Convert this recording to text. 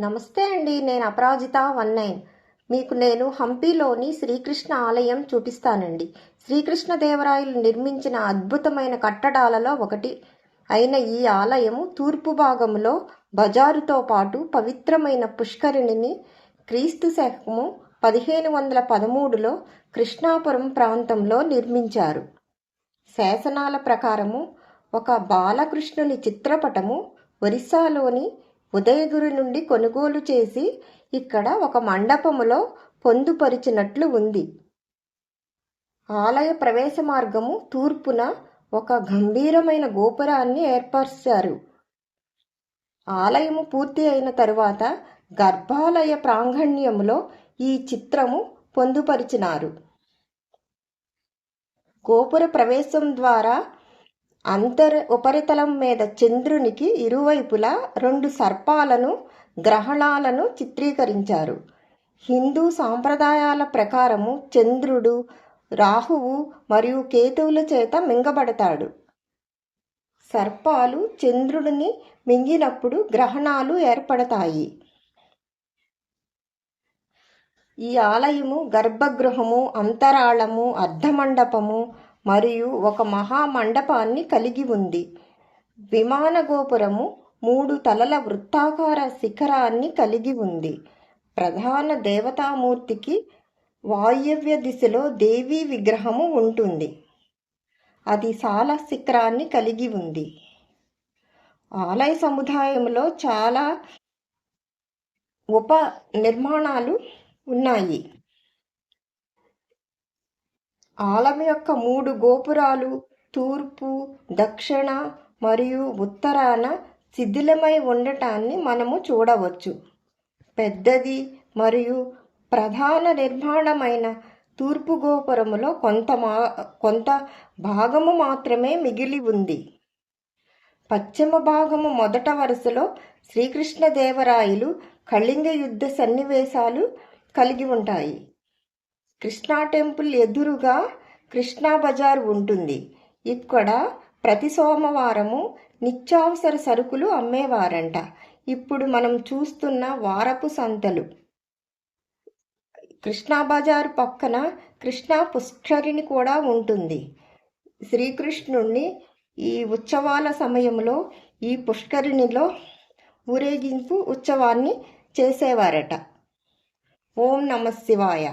నమస్తే అండి నేను అపరాజిత వన్ నైన్. మీకు నేను హంపీలోని శ్రీకృష్ణ ఆలయం చూపిస్తానండి. శ్రీకృష్ణదేవరాయలు నిర్మించిన అద్భుతమైన కట్టడాలలో ఒకటి అయిన ఈ ఆలయము తూర్పు భాగంలో బజారుతో పాటు పవిత్రమైన పుష్కరిణిని క్రీస్తు శకము పదిహేను వందల పదమూడులో కృష్ణాపురం ప్రాంతంలో నిర్మించారు. శాసనాల ప్రకారము ఒక బాలకృష్ణుని చిత్రపటము ఒరిస్సాలోని ఉదయగిరి నుండి కొనుగోలు చేసి ఇక్కడ ఒక మండపములో పొందుపరిచినట్లు ఉంది. ఆలయ ప్రవేశ మార్గము తూర్పున ఒక గంభీరమైన గోపురాన్ని ఏర్పరిచారు. ఆలయము పూర్తి అయిన తరువాత గర్భాలయ ప్రాంగణ్యములో ఈ చిత్రము పొందుపరిచినారు. గోపుర ప్రవేశం ద్వారా అంతర్ ఉపరితలం మీద చంద్రునికి ఇరువైపులా రెండు సర్పాలను గ్రహణాలను చిత్రీకరించారు. హిందూ సాంప్రదాయాల ప్రకారము చంద్రుడు రాహువు మరియు కేతువుల చేత మింగబడతాడు. సర్పాలు చంద్రుడిని మింగినప్పుడు గ్రహణాలు ఏర్పడతాయి. ఈ ఆలయము గర్భగృహము అంతరాళము అర్ధమండపము మరియు ఒక మహామండపాన్ని కలిగి ఉంది. విమాన గోపురము మూడు తలల వృత్తాకార శిఖరాన్ని కలిగి ఉంది. ప్రధాన దేవతామూర్తికి వాయవ్య దిశలో దేవీ విగ్రహము ఉంటుంది. అది సాల శిఖరాన్ని కలిగి ఉంది. ఆలయ సముదాయంలో చాలా ఉప నిర్మాణాలు ఉన్నాయి. ఆలయం యొక్క మూడు గోపురాలు తూర్పు దక్షిణ మరియు ఉత్తరాన శిథిలమై ఉండటాన్ని మనము చూడవచ్చు. పెద్దది మరియు ప్రధాన నిర్మాణమైన తూర్పు గోపురములో కొంత మా కొంత భాగము మాత్రమే మిగిలి ఉంది. పశ్చిమ భాగము మొదట వరుసలో శ్రీకృష్ణదేవరాయలు కళింగ యుద్ధ సన్నివేశాలు కలిగి ఉంటాయి. కృష్ణా టెంపుల్ ఎదురుగా కృష్ణా బజార్ ఉంటుంది. ఇక్కడ ప్రతి సోమవారము నిత్యావసర సరుకులు అమ్మేవారంట. ఇప్పుడు మనం చూస్తున్న వారపు సంతలు. కృష్ణా బజారు పక్కన కృష్ణా పుష్కరిణి కూడా ఉంటుంది. శ్రీకృష్ణుణ్ణి ఈ ఉత్సవాల సమయంలో ఈ పుష్కరిణిలో ఊరేగింపు ఉత్సవాన్ని చేసేవారట. ఓం నమ శివాయ.